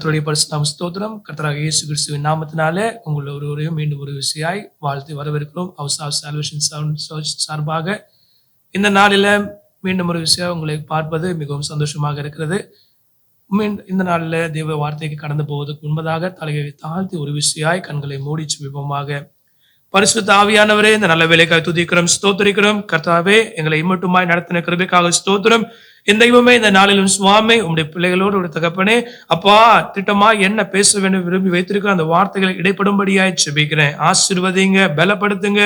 கர்த்தருடைய பரிசுநாம ஸ்தோத்திரம். கர்த்தராக இயேசு கிறிஸ்துவின் நாமத்தினாலே உங்கள் ஒருவரையும் மீண்டும் ஒரு விசையாய் வாழ்த்து வரவேற்கிறோம். அவசார் சால்வேஷன் சர்ச் சார்பாக இந்த நாளில மீண்டும் ஒரு விஷயம் உங்களை பார்ப்பது மிகவும் சந்தோஷமாக இருக்கிறது. மீண்டும் இந்த நாளில் தேவ வார்த்தைக்கு கடந்து போவதற்கு முன்பதாக தலையை தாழ்த்தி ஒரு விஷயாய் கண்களை மூடி விபமாக பரிசுத்த ஆவியானவரே இந்த நல்ல வேலைக்காக துதிக்கிறோம் ஸ்தோத்திரிக்கிறோம். கர்த்தாவே எங்களை இம்மட்டுமாய் நடத்தின கிருபிக்காக ஸ்தோத்திரம். இந்த தெய்வமே இந்த நாளிலும் சுவாமி உங்களுடைய பிள்ளைகளோடு ஒரு தகப்பனே அப்பா திட்டமா என்ன பேச வேண்டும் விரும்பி வைத்திருக்க அந்த வார்த்தைகளை இடைப்படும்படியாய் செபிக்கிறேன் ஆசிர்வதிங்க பலப்படுத்துங்க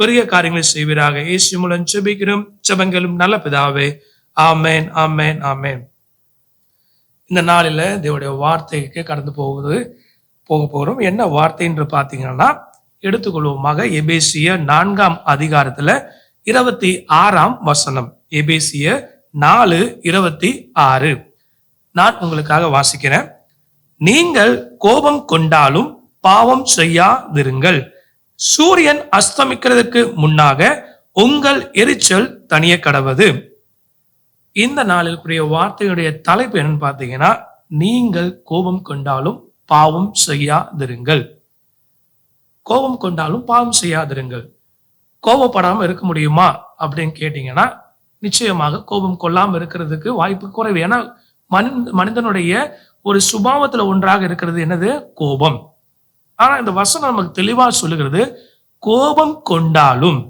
பெரிய காரியங்களை செய்வீராக. இயேசு மூலம் செபிக்கிறோம் செபங்களும் நல்ல பிதாவே. ஆமேன் ஆமேன் ஆமேன். இந்த நாளில தேவடைய வார்த்தைக்கு கடந்து போவது போக போகிறோம் என்ன வார்த்தைன்று பார்த்தீங்கன்னா எடுத்துக்கொள்வோமாக எபேசிய நான்காம் அதிகாரத்துல இருபத்தி ஆறாம் வசனம். எபேசிய நாலு இருபத்தி ஆறு. நான் உங்களுக்காக வாசிக்கிறேன். நீங்கள் கோபம் கொண்டாலும் பாவம் செய்யாதிருங்கள். சூரியன் அஸ்தமிக்கிறதுக்கு முன்னாக உங்கள் எரிச்சல் தனிய கடவது. இந்த நாளிற்குரிய வார்த்தையுடைய தலைப்பு என்னன்னு பார்த்தீங்கன்னா நீங்கள் கோபம் கொண்டாலும் பாவம் செய்யாதிருங்கள். கோபம் கொண்டாலும் பாவம் செய்யாதிருங்கள். கோபப்படாமல் இருக்க முடியுமா அப்படின்னு கேட்டீங்கன்னா நிச்சயமாக கோபம் கொள்ளாமல் இருக்கிறதுக்கு வாய்ப்பு குறைவு. ஏன்னா மனித மனிதனுடைய ஒரு சுபாவத்துல ஒன்றாக இருக்கிறது என்னது? கோபம். ஆனா இந்த வசனம் நமக்கு தெளிவா சொல்லுகிறது கோபம் கொண்டாலும்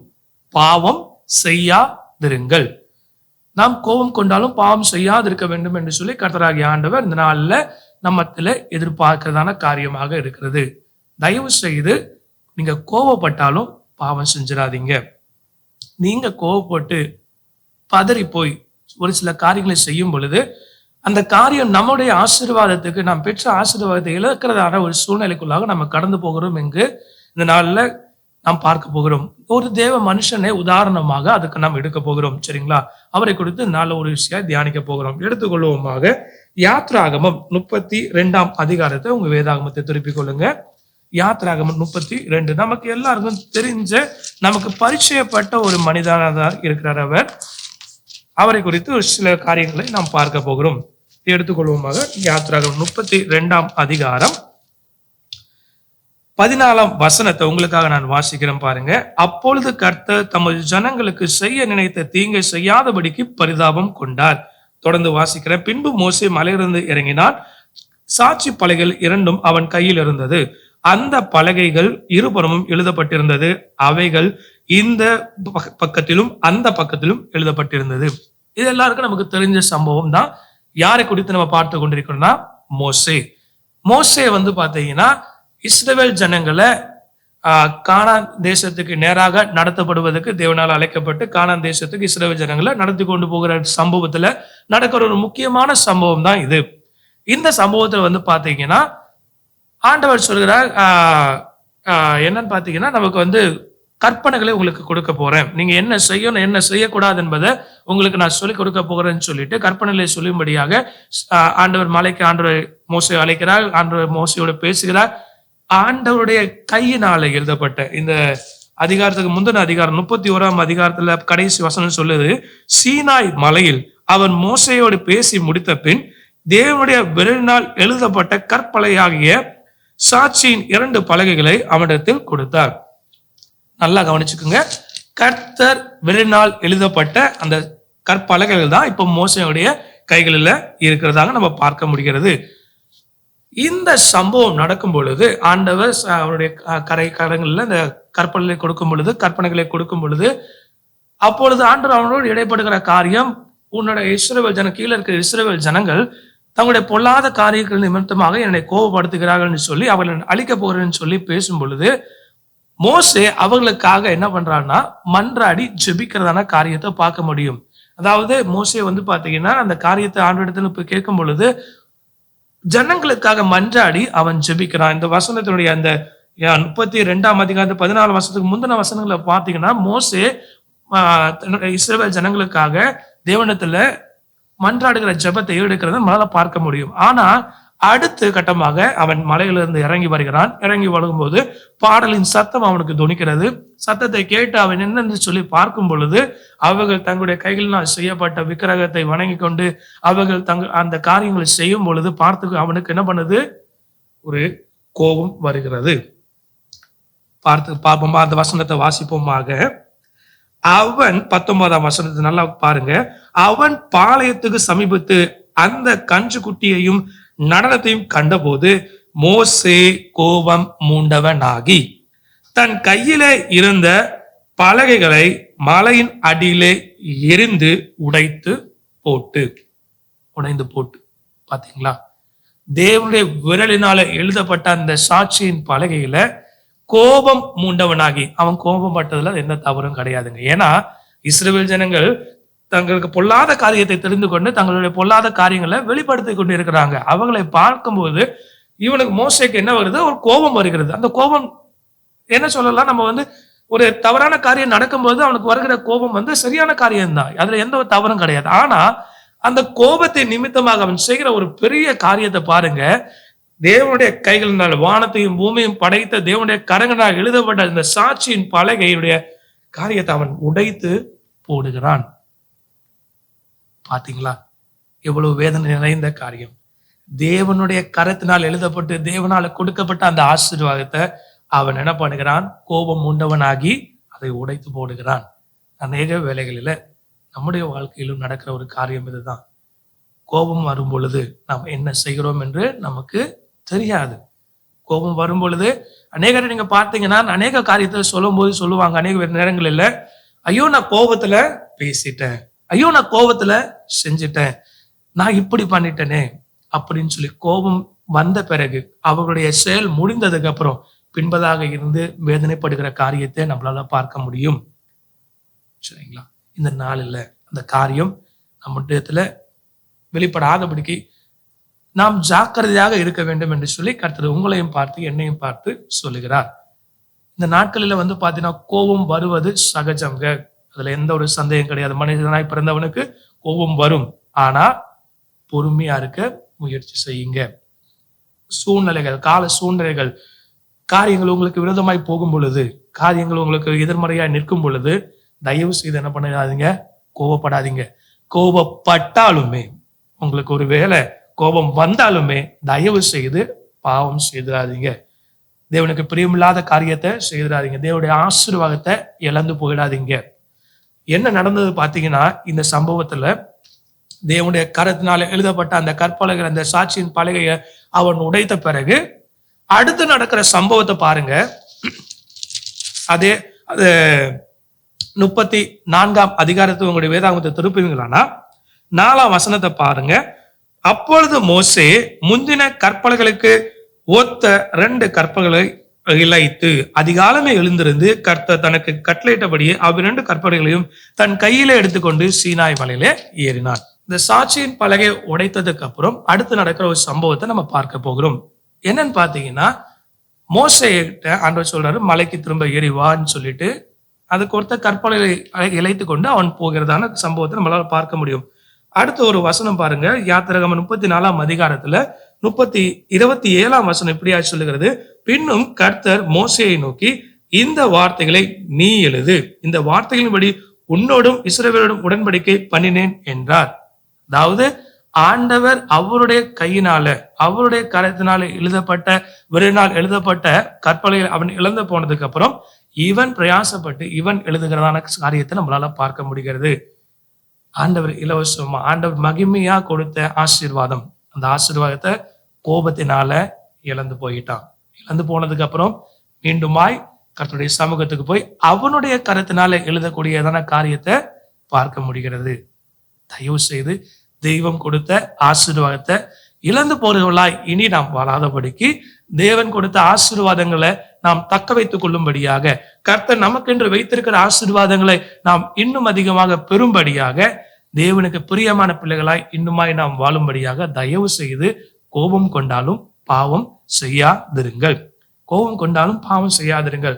பாவம் செய்யாதிருங்கள். நாம் கோபம் கொண்டாலும் பாவம் செய்யாதிருக்க வேண்டும் என்று சொல்லி கர்த்தராகிய ஆண்டவர் இந்த நாளில் நம்மத்தில் எதிர்பார்க்கிறதான காரியமாக இருக்கிறது. தயவு செய்து நீங்க கோபப்பட்டாலும் பாவம் செஞ்சிடாதீங்க நீங்க கோபப்பட்டு பதறி போய் ஒரு சில காரியங்களை செய்யும் பொழுது அந்த காரியம் நம்முடைய ஆசீர்வாதத்துக்கு நாம் பெற்ற ஆசீர்வாதத்தை இழக்கிறதான ஒரு சூழ்நிலைக்குள்ளாக நம்ம கடந்து போகிறோம் என்று இந்த நாளில் நாம் பார்க்க போகிறோம். ஒரு தேவ மனுஷனை உதாரணமாக அதுக்கு நாம் எடுக்க போகிறோம் சரிங்களா? அவரை குறித்து நல்ல ஒரு விஷயம் தியானிக்க போகிறோம். எடுத்துக்கொள்வோமாக யாத்ராகமம் முப்பத்தி ரெண்டாம் அதிகாரத்தை உங்க வேதாகமத்தை திருப்பிக் கொள்ளுங்க. யாத்ராகமம் முப்பத்தி ரெண்டு நமக்கு எல்லாருக்கும் தெரிஞ்ச நமக்கு பரிச்சயப்பட்ட ஒரு மனிதனாக இருக்கிறார் அவர். அவரை குறித்து ஒரு சில காரியங்களை நாம் பார்க்க போகிறோம். எடுத்துக்கொள்வோமாக யாத்ராகமம் முப்பத்தி ரெண்டாம் அதிகாரம் பதினாலாம் வசனத்தை உங்களுக்காக நான் வாசிக்கிறேன் பாருங்க. அப்பொழுது கர்த்தர் தமது ஜனங்களுக்கு செய்ய நினைத்த தீங்கை செய்யாதபடிக்கு பரிதாபம் கொண்டார். தொடர்ந்து வாசிக்கிற பின்பு மோசே மலையிலிருந்து இறங்கினான். சாட்சி பலைகள் இரண்டும் அவன் கையில் இருந்தது. அந்த பலகைகள் இருபுறமும் எழுதப்பட்டிருந்தது. அவைகள் இந்த பக்கத்திலும் அந்த பக்கத்திலும் எழுதப்பட்டிருந்தது. இது எல்லாருக்கும் நமக்கு தெரிஞ்ச சம்பவம் தான். யாரை குறித்து நம்ம பார்த்து கொண்டிருக்கிறோம்னா மோசே. மோசே வந்து பாத்தீங்கன்னா இஸ்ரேல் ஜனங்களை ஆஹ், தேசத்துக்கு நேராக நடத்தப்படுவதற்கு தேவனால் அழைக்கப்பட்டு காணான் தேசத்துக்கு இஸ்ரேல் ஜனங்களை நடத்தி கொண்டு போகிற சம்பவத்துல நடக்கிற ஒரு முக்கியமான சம்பவம் தான் இது. இந்த சம்பவத்துல வந்து பாத்தீங்கன்னா ஆண்டவர் சொல்கிறார் ஆஹ், ஆஹ், என்னன்னு பாத்தீங்கன்னா நமக்கு வந்து கற்பனைகளை உங்களுக்கு கொடுக்க போறேன். நீங்க என்ன செய்யணும் என்ன செய்யக்கூடாது என்பதை உங்களுக்கு நான் சொல்லிக் கொடுக்க போகிறேன்னு சொல்லிட்டு கற்பனைகளை சொல்லும்படியாக ஆண்டவர் மலைக்கு ஆண்டவர் மோசை அழைக்கிறார். ஆண்டவர் மோசையோட பேசுகிறார். ஆண்டவருடைய கையினால எழுதப்பட்ட இந்த அதிகாரத்துக்கு முந்தின அதிகாரம் முப்பத்தி ஓராம் அதிகாரத்துல கடைசி வசனம் சொல்லுது சீனாய் மலையில் அவன் மோசையோடு பேசி முடித்த பின் தேவனுடைய விரலினால் எழுதப்பட்ட கற்பலையாகிய சாட்சியின் இரண்டு பலகைகளை அவனிடத்தில் கொடுத்தார். நல்லா கவனிச்சுக்குங்க. கர்த்தர் விரலினால் எழுதப்பட்ட அந்த கற்பலகைகள் தான் இப்போ மோசையுடைய கைகளில் இருக்கிறதாக நம்ம பார்க்க முடிகிறது. இந்த சம்பவம் நடக்கும் பொழுது ஆண்டவர் அவருடைய க- கரை கரங்களில் இந்த கற்பனைகளை கொடுக்கும் பொழுது கற்பனைகளை கொடுக்கும் பொழுது அப்பொழுது ஆண்டவர் அவனோடு இடைப்படுகிற காரியம் உன்னோட இஸ்ரவேல் ஜன கீழே இருக்கிற இஸ்ரவேல் ஜனங்கள் தங்களுடைய பொல்லாத காரியங்கள் நிமித்தமாக என்னை கோபப்படுத்துகிறார்கள்னு சொல்லி அவர்கள் அழிக்க போகிறேன்னு சொல்லி பேசும் பொழுது மோசே அவர்களுக்காக என்ன பண்றான்னா மன்றாடி ஜெபிக்கிறதான காரியத்தை பார்க்க முடியும். அதாவது மோசே வந்து பார்த்தீங்கன்னா அந்த காரியத்தை ஆண்டு போய் கேட்கும் பொழுது ஜனங்களுக்காக மன்றாடி அவன் ஜெபிக்கிறான். இந்த வசனத்தினுடைய அந்த முப்பத்தி ரெண்டாம் அதிகாரத்து பதினாலு வருஷத்துக்கு முந்தின வசனங்களை பார்த்தீங்கன்னா மோசே இஸ்ரேல் ஜனங்களுக்காக தேவனத்துல மன்றாடுகிற ஜெபத்தை எடுக்கிறத நம்மளால பார்க்க முடியும். ஆனா அடுத்த கட்டமாக அவன் மலையிலிருந்து இறங்கி வருகிறான். இறங்கி வரும்போது பாடலின் சத்தம் அவனுக்கு துணிக்கிறது. சத்தத்தை கேட்டு அவன் என்னென்று சொல்லி பார்க்கும் பொழுது அவர்கள் தங்களுடைய கைகளினால் செய்யப்பட்ட விக்கிரகத்தை வணங்கி கொண்டு அவர்கள் தங்க அந்த காரியங்களை செய்யும் பொழுது பார்த்து அவனுக்கு என்ன பண்ணுது? ஒரு கோபம் வருகிறது. பார்த்து பார்ப்போமா அந்த வசனத்தை வாசிப்போமாக அவன் பத்தொன்பதாம் வசனத்தை நல்லா பாருங்க. அவன் பாளையத்துக்கு சமீபத்து அந்த கன்று குட்டியையும் நடனத்தையும் கண்டபோது மோசே கோபம் மூண்டவனாகி. தன் கையிலே இருந்த பலகைகளை மலையின் அடியிலே எரிந்து உடைத்து போட்டு உடைந்து போட்டு. பாத்தீங்களா? தேவனுடைய விரலினால எழுதப்பட்ட அந்த சாட்சியின் பலகையில கோபம் மூண்டவனாகி அவன் கோபப்பட்டதுல எந்த தவறும் கிடையாதுங்க. ஏன்னா இஸ்ரேல் ஜனங்கள் தங்களுக்கு பொல்லாத காரியத்தை தெரிந்து கொண்டு தங்களுடைய பொல்லாத காரியங்களை வெளிப்படுத்தி கொண்டு இருக்கிறாங்க அவங்களை பார்க்கும்போது இவனுக்கு மோசைக்கு என்ன வருது? ஒரு கோபம் வருகிறது. அந்த கோபம் என்ன சொல்லலாம்? நம்ம வந்து ஒரு தவறான காரியம் நடக்கும்போது அவனுக்கு வருகிற கோபம் வந்து சரியான காரியம்தான். அதுல எந்த ஒரு தவறும் கிடையாது. ஆனா அந்த கோபத்தை நிமித்தமாக அவன் செய்கிற ஒரு பெரிய காரியத்தை பாருங்க. தேவனுடைய கைகளினால் வானத்தையும் பூமியும் படைத்த தேவனுடைய கரங்களால் எழுதப்பட்ட இந்த சாட்சியின் பலகையுடைய காரியத்தை அவன் உடைத்து போடுகிறான். பாத்தீங்களா? எவ்வளவு வேதனை நிறைந்த காரியம். தேவனுடைய கரத்தினால் எழுதப்பட்டு தேவனால கொடுக்கப்பட்ட அந்த ஆசீர்வாதத்தை அவன் என்ன பண்ணுகிறான்? கோபம் உண்டவனாகி அதை உடைத்து போடுகிறான். அநேக வேலைகளில நம்முடைய வாழ்க்கையிலும் நடக்கிற ஒரு காரியம் இதுதான். கோபம் வரும் பொழுது நாம் என்ன செய்கிறோம் என்று நமக்கு தெரியாது. கோபம் வரும் பொழுது அநேகரை நீங்க பார்த்தீங்கன்னா அநேக காரியத்தை சொல்லும் போது சொல்லுவாங்க அநேக நேரங்களில் ஐயோ நான் கோபத்துல பேசிட்டேன். ஐயோ நான் கோபத்துல செஞ்சிட்டேன். நான் இப்படி பண்ணிட்டேனே அப்படின்னு சொல்லி கோபம் வந்த பிறகு அவர்களுடைய செயல் முடிந்ததுக்கு அப்புறம் பின்பதாக இருந்து வேதனைப்படுகிற காரியத்தை நம்மளால பார்க்க முடியும். சரிங்களா? இந்த நாளில் அந்த காரியம் நம்முடையத்துல வெளிப்படாதபடிக்கு நாம் ஜாக்கிரதையாக இருக்க வேண்டும் என்று சொல்லி கர்த்தர் உங்களையும் பார்த்து என்னையும் பார்த்து சொல்லுகிறார். இந்த நாட்களில் வந்து பார்த்தீங்கன்னா கோபம் வருவது சகஜங்க. அதுல எந்த ஒரு சந்தேகம் கிடையாது. மனிதனாய் பிறந்தவனுக்கு கோபம் வரும். ஆனா பொறுமையா இருக்க முயற்சி செய்யுங்க. சூழ்நிலைகள் கால சூழ்நிலைகள் காரியங்கள் உங்களுக்கு விரோதமாய் போகும் பொழுது காரியங்கள் உங்களுக்கு எதிர்மறையாய் நிற்கும் பொழுது தயவு செய்து என்ன பண்ணாதீங்க கோபப்படாதீங்க. கோபப்பட்டாலுமே உங்களுக்கு ஒரு வேலை கோபம் வந்தாலுமே தயவு செய்து பாவம் செய்திடாதீங்க தேவனுக்கு பிரியமில்லாத காரியத்தை செய்திடாதீங்க தேவனுடைய ஆசீர்வாதத்தை இழந்து போயிடாதீங்க. என்ன நடந்தது பார்த்தீங்கன்னா இந்த சம்பவத்துல தேவனுடைய கரத்தினால எழுதப்பட்ட அந்த கற்பலகர் அந்த சாட்சியின் பலகையை அவன் உடைத்த பிறகு அடுத்து நடக்கிற சம்பவத்தை பாருங்க. அதே அது முப்பத்தி நான்காம் அதிகாரத்தை உங்களுடைய வேதாகமத்தை திருப்புவீங்களானா நாலாம் வசனத்தை பாருங்க. அப்பொழுது மோசே முந்தின கற்பலைகளுக்கு ஒத்த ரெண்டு கற்பல்களை இழைத்து அதிகாலமே எழுந்திருந்து கர்த்த தனக்கு கட்டளையிட்டபடியே அவ்விரண்டு கற்பனைகளையும் தன் கையில எடுத்துக்கொண்டு சீனாய் மலையில ஏறினான் இந்த சாட்சியின் பலகை உடைத்ததுக்கு அப்புறம் அடுத்து நடக்கிற ஒரு சம்பவத்தை நம்ம பார்க்க போகிறோம். என்னன்னு பாத்தீங்கன்னா மோசையிட்ட ஆண்டவர் சொல்றாரு மலைக்கு திரும்ப ஏறி வான்னு சொல்லிட்டு அதுக்கு ஒருத்த கற்பனை இழைத்து கொண்டு அவன் போகிறதான சம்பவத்தை நம்மளால பார்க்க முடியும். அடுத்த ஒரு வசனம் பாருங்க. யாத்திரகம் முப்பத்தி நாலாம் அதிகாரத்துல முப்பத்தி இருபத்தி ஏழாம் வசனம் இப்படியா சொல்லுகிறது. பின்னும் கர்த்தர் மோசையை நோக்கி இந்த வார்த்தைகளை நீ எழுது. இந்த வார்த்தைகளின்படி உன்னோடும் இஸ்ரவேலோடும் உடன்படிக்கை பண்ணினேன் என்றார். அதாவது ஆண்டவர் அவருடைய கையினால அவருடைய கரத்தினால எழுதப்பட்ட விரைனால் எழுதப்பட்ட கற்பலையில் அவன் இழந்து போனதுக்கு அப்புறம் இவன் பிரயாசப்பட்டு இவன் எழுதுகிறதான காரியத்தை நம்மளால பார்க்க முடிகிறது. ஆண்டவர் இலவசமா ஆண்டவர் மகிமையா கொடுத்த ஆசீர்வாதம். அந்த ஆசீர்வாதத்தை கோபத்தினால இழந்து போயிட்டான். இழந்து போனதுக்கு அப்புறம் மீண்டுமாய் கர்த்தருடைய சமூகத்துக்கு போய் அவனுடைய கருத்தினால எழுதக்கூடியதான காரியத்தை பார்க்க முடிகிறது. தயவு செய்து தெய்வம் கொடுத்த ஆசீர்வாதத்தை இழந்து போறவர்களாய் இனி நாம் வாழாதபடிக்கு தேவன் கொடுத்த ஆசீர்வாதங்களை நாம் தக்க வைத்துக் கொள்ளும்படியாக கர்த்தர் நமக்கென்று வைத்திருக்கிற ஆசீர்வாதங்களை நாம் இன்னும் அதிகமாக பெறும்படியாக தேவனுக்கு பிரியமான பிள்ளைகளாய் இன்னுமாய் நாம் வாழும்படியாக தயவு செய்து கோபம் கொண்டாலும் பாவம் செய்யாதிருங்கள். கோபம் கொண்டாலும் பாவம் செய்யாதிருங்கள்.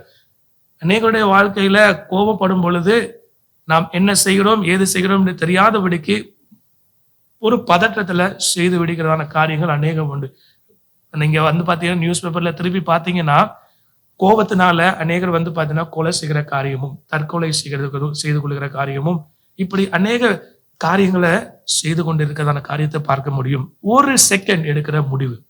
அநேகருடைய வாழ்க்கையில கோபப்படும் பொழுது நாம் என்ன செய்கிறோம் ஏது செய்கிறோம் என்று தெரியாதபடிக்கு ஒரு பதற்றத்துல செய்து விடுகிறதான காரியங்கள் அநேகம் உண்டு. நீங்க வந்து பாத்தீங்கன்னா நியூஸ் பேப்பர்ல திருப்பி பாத்தீங்கன்னா கோபத்தினால அநேகர் வந்து பார்த்தீங்கன்னா கொலை செய்கிற காரியமும் தற்கொலை செய்கிறது செய்து கொள்கிற காரியமும் இப்படி அநேக காரியங்களை செய்து கொண்டு இருக்கிறதான காரியத்தை பார்க்க முடியும். ஒரு செகண்ட் எடுக்கிற முடிவு.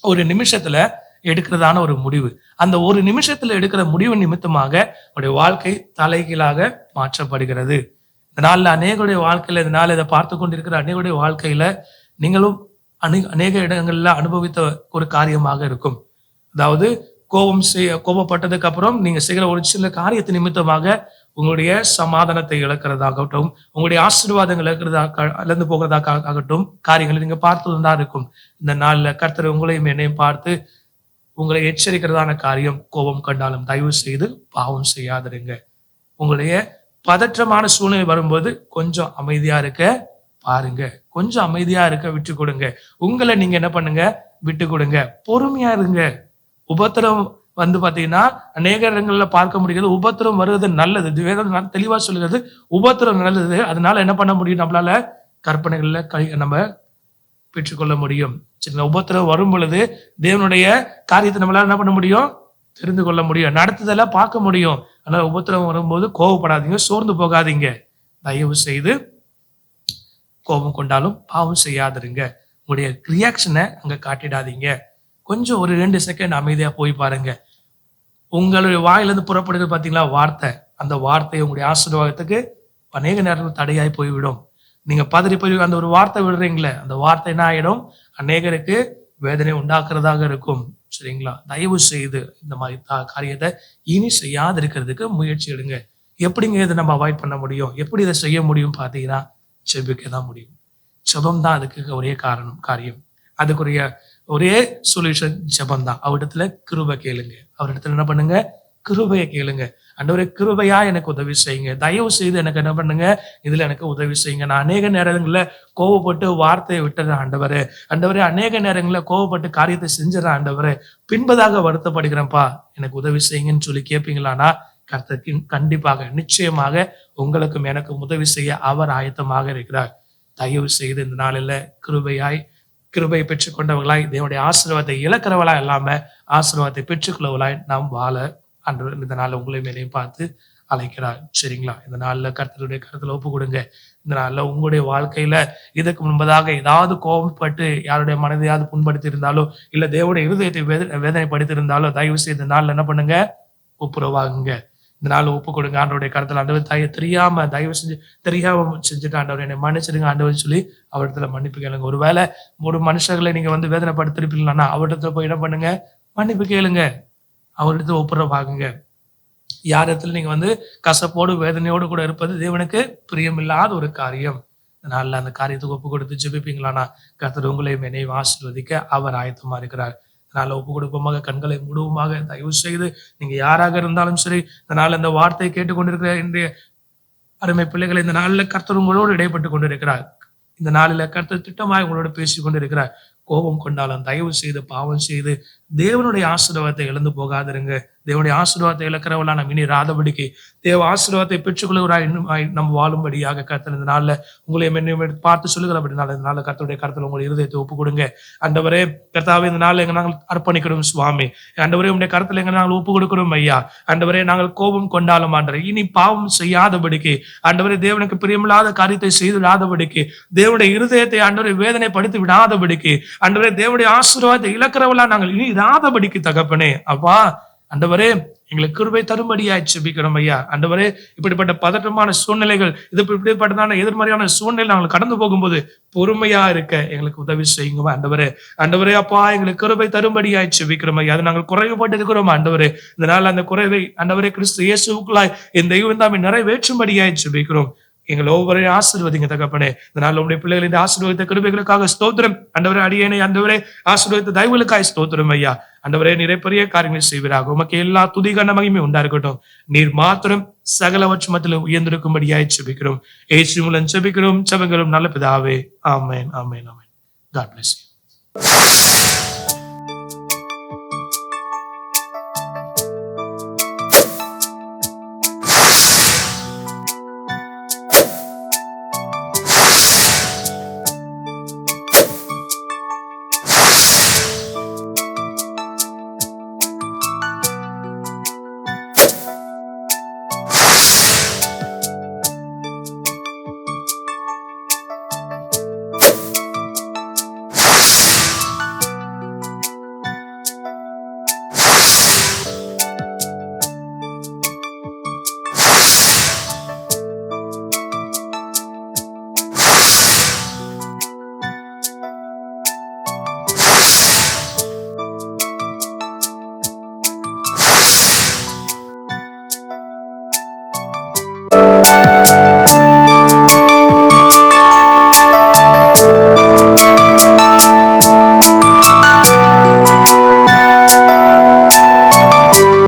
ஒரு நிமிஷத்துல எடுக்கிறதான ஒரு முடிவு. அந்த ஒரு நிமிஷத்துல எடுக்கிற முடிவு நிமித்தமாக அவருடைய வாழ்க்கை தலைகீழாக மாற்றப்படுகிறது. இதனால அநேகருடைய வாழ்க்கையில இதனால நாள் இதை பார்த்து கொண்டிருக்கிற அநேகருடைய வாழ்க்கையில நீங்களும் அநே அநேக இடங்கள்ல அனுபவித்த ஒரு காரியமாக இருக்கும். அதாவது கோபம் செய்ய கோபப்பட்டதுக்கு அப்புறம் நீங்க செய்கிற ஒரு சில காரியத்தை நிமித்தமாக உங்களுடைய சமாதானத்தை இழக்கிறதாகட்டும் உங்களுடைய ஆசீர்வாதங்கள் இழக்கிறதாக இழந்து போகிறதாக ஆகட்டும் காரியங்களை நீங்க பார்த்து தான் இருக்கும். இந்த நாள்ல கர்த்தர் உங்களையும் என்னையும் பார்த்து உங்களை எச்சரிக்கிறதான காரியம் கோபம் கண்டாலும் தயவு செய்து பாவம் செய்யாதிருங்க. உங்களுடைய பதற்றமான சூழ்நிலை வரும்போது கொஞ்சம் அமைதியா இருக்க பாருங்க. கொஞ்சம் அமைதியா இருக்க விட்டு கொடுங்க. உங்களை நீங்க என்ன பண்ணுங்க? விட்டு கொடுங்க. பொறுமையா இருங்க. உபத்திரம் வந்து பார்த்தீங்கன்னா அநேக இடங்களில் பார்க்க முடிகிறது. உபத்திரம் வருவது நல்லது. வேதம் தெளிவாக சொல்கிறது உபத்திரம் நல்லது. அதனால என்ன பண்ண முடியும்? நம்மளால கற்பனைகளில் கை நம்ம பெற்றுக்கொள்ள முடியும். சரிங்களா? உபத்திரம் வரும் பொழுது தேவனுடைய காரியத்தை நம்மளால என்ன பண்ண முடியும்? தெரிந்து கொள்ள முடியும். நடத்துதெல்லாம் பார்க்க முடியும். ஆனால் உபத்திரம் வரும்போது கோவப்படாதீங்க. சோர்ந்து போகாதீங்க. தயவு செய்து கோபம் கொண்டாலும் பாவம் செய்யாதிருங்க. உங்களுடைய ரியாக்ஷனை அங்கே காட்டிடாதீங்க. கொஞ்சம் ஒரு ரெண்டு செகண்ட் அமைதியா போய் பாருங்க. உங்களுடைய வாயிலிருந்து புறப்படுகிறது பார்த்தீங்களா வார்த்தை. அந்த வார்த்தை உங்களுடைய ஆசீர்வாதத்துக்கு அநேக நேரத்தில் தடையாய் போய்விடும். நீங்க பதறி போய் அந்த ஒரு வார்த்தை விடுறீங்களே அந்த வார்த்தை என்ன ஆகிடும் அநேகருக்கு வேதனை உண்டாக்குறதாக இருக்கும். சரிங்களா? தயவு செய்து இந்த மாதிரி தா- காரியத்தை இனி செய்யாது இருக்கிறதுக்கு முயற்சி எடுங்க. எப்படிங்க இதை நம்ம அவாய்ட் பண்ண முடியும்? எப்படி இதை செய்ய முடியும் பார்த்தீங்கன்னா செபிக்க தான் முடியும். செபம் தான் அதுக்கு ஒரே காரணம் காரியம். அதுக்குரிய ஒரே சொல்யூஷன் ஜபந்தான் அவரிடத்துல கிருபை கேளுங்க. அவரிடத்துல என்ன பண்ணுங்க? கிருபையை கேளுங்க. அண்டவரே கிருபையா எனக்கு உதவி செய்யுங்க. தயவு செய்து எனக்கு என்ன பண்ணுங்க? இதுல எனக்கு உதவி செய்யுங்க. நான் அநேக நேரங்களில் கோவப்பட்டு வார்த்தையை விட்டுறேன் ஆண்டவரே. ஆண்டவரே அநேக நேரங்களில் கோவப்பட்டு காரியத்தை செஞ்சிடறேன் ஆண்டவரே. பின்பதாக வருத்தப்படுகிறேன்ப்பா. எனக்கு உதவி செய்யுங்கன்னு சொல்லி கேட்பீங்களானா கர்த்தருக்கு கண்டிப்பாக நிச்சயமாக உங்களுக்கும் எனக்கும் உதவி செய்ய அவர் ஆயத்தமாக இருக்கிறார். தயவு செய்து இந்த நாளில் கிருபையாய் கிருபை பெற்றுக்கொண்டவர்களாய் தேவனுடைய ஆசீர்வாதத்தை இழக்கிறவளா இல்லாம ஆசீர்வாதத்தை பெற்றுக்கொள்ளவளாய் நாம் வாழ அன்று இந்த நாள் உங்களை மேலேயும் பார்த்து அழைக்கிறார். சரிங்களா? இந்த நாளில் கருத்தருடைய கருத்துல ஒப்பு கொடுங்க. இந்த நாளில் உங்களுடைய வாழ்க்கையில இதுக்கு முன்பதாக ஏதாவது கோபப்பட்டு யாருடைய மனதையாவது புண்படுத்தி இருந்தாலோ இல்ல தேவனுடைய இருதயத்தை வேத வேதனைப்படுத்தி இருந்தாலோ தயவு செய்து இந்த நாளில் என்ன பண்ணுங்க? ஒப்புரவாகுங்க. இந்த நாள் ஒப்பு கொடுங்க. ஆண்டவருடைய கருத்துல ஆண்டவர் தய தெரியாம தயவு செஞ்சு தெரியாம செஞ்சுட்டு ஆண்டவர் என்னை மன்னிச்சிடுங்க. ஆண்டவர் சொல்லி அவரிடத்துல மன்னிப்பு கேளுங்க. ஒருவேளை ஒரு மனுஷர்களை நீங்க வந்து வேதனைப்படுத்திருப்பீங்களா? அவரிடத்துல போய் என்ன பண்ணுங்க. மன்னிப்பு கேளுங்க. அவரிடத்துல பாக்குங்க. யார் இடத்துல நீங்க வந்து கசப்போடு வேதனையோடு கூட இருப்பது தேவனுக்கு பிரியமில்லாத ஒரு காரியம். அதனால அந்த காரியத்துக்கு ஒப்பு கொடுத்து ஜெபிப்பீங்களானா கர்த்தர் உங்களையும் என்னையும் ஆசீர்வதிக்க அவர் ஆயத்தமா இருக்கிறார். அதனால ஒப்பு கொடுப்போமாக கண்களை மூடுவோமாக தயவு செய்து நீங்க யாராக இருந்தாலும் சரி இதனால இந்த வார்த்தையை கேட்டுக்கொண்டிருக்கிற இன்றைய அருமை பிள்ளைகளை இந்த நாளில் கர்த்தர் உங்களோடு இடைப்பட்டு கொண்டிருக்கிறார். இந்த நாளில் கர்த்தர் திட்டமாக உங்களோட பேசி கொண்டிருக்கிறார். கோபம் கொண்டாலும் தயவு செய்து பாவம் செய்து தேவனுடைய ஆசீர்வாதத்தை இழந்து போகாதிருங்க. தேவனுடைய ஆசீர்வாதத்தை இழக்கிறவளா நம் இனி ராதபடிக்கு தேவ ஆசீர்வாதத்தை பெற்றுக்கொள்கிறாய் இன்னும் நம்ம வாழும்படியாக கருத்தல் இந்த நாளில் உங்களை என்னையும் எடுத்து பார்த்து சொல்லுகிறபடினால இந்த நாளில் கருத்துடைய கருத்துல உங்களுடைய இருதயத்தை ஒப்பு கொடுங்க அண்டவரே கர்த்தாவே இந்த நாளில் எங்க நாங்கள் அர்ப்பணிக்கிறோம் சுவாமி. அண்டவரே உங்களுடைய கருத்துல எங்க நாங்கள் ஒப்பு கொடுக்கிறோம் ஐயா. அண்டவரே நாங்கள் கோபம் கொண்டாலும் ஆண்டரை இனி பாவம் செய்யாதபடிக்கு. அண்டவரே தேவனுக்கு பிரியமில்லாத காரியத்தை செய்து விடாதபடிக்கு தேவனுடைய இருதயத்தை அன்றவரி வேதனை படித்து விடாதபடிக்கு. அண்டவரே தேவனுடைய ஆசீர்வாதத்தை இழக்கிறவளா நாங்கள் இனி இராதபடிக்கு தகப்பனே அப்பா ஆண்டவரே எங்களுக்கு கிருபை தரும்படியாய் செபிக்கிறோம் ஐயா. ஆண்டவரே இப்படிப்பட்ட பதற்றமான சூழ்நிலைகள் இது இப்படிப்பட்டதான எதிர்மறையான சூழ்நிலை நாங்கள் கடந்து போகும்போது பொறுமையா இருக்க எங்களுக்கு உதவி செய்யுங்க ஆண்டவரே. அண்டவரே அப்பா எங்களுக்கு கிருபை தரும்படியாய் செபிக்கிறோம் ஐயா. அது நாங்கள் குறைவுபட்டு இருக்கிறோம் அண்டவரே இதனால் அந்த குறைவை அண்டவரே கிறிஸ்து இயேசுக்குள்ளாய் இந்த தெய்வம் தாமே நிறைவேற்றும்படியாய் செபிக்கிறோம் எங்களை ஒவ்வொரு ஆசீர்வதிங்க தகப்பனே. இதனால் உங்களுடைய பிள்ளைகளின் இந்த ஆசீர்வதித்த கிருபைகளுக்காக ஸ்தோத்திரம். அண்டவரே அடியேனை அந்தவரே ஆசீர்வதித்த தயவுகளுக்காக ஸ்தோத்திரம் ஐயா. அண்டவரே நிறைய காரியங்களை செய்வீராக. உமக்கு எல்லா துதிகன மகிமை உண்டா இருக்கட்டும் நீர் மாத்திரம் சகலவற்றுமத்திலும் உயர்ந்திருக்கும்படியாய் செபிக்கிறோம் ஏசு மூலம் செபிக்கிறோம் செபங்களும் நல்ல பிதாவே. Amen amen amen. God bless you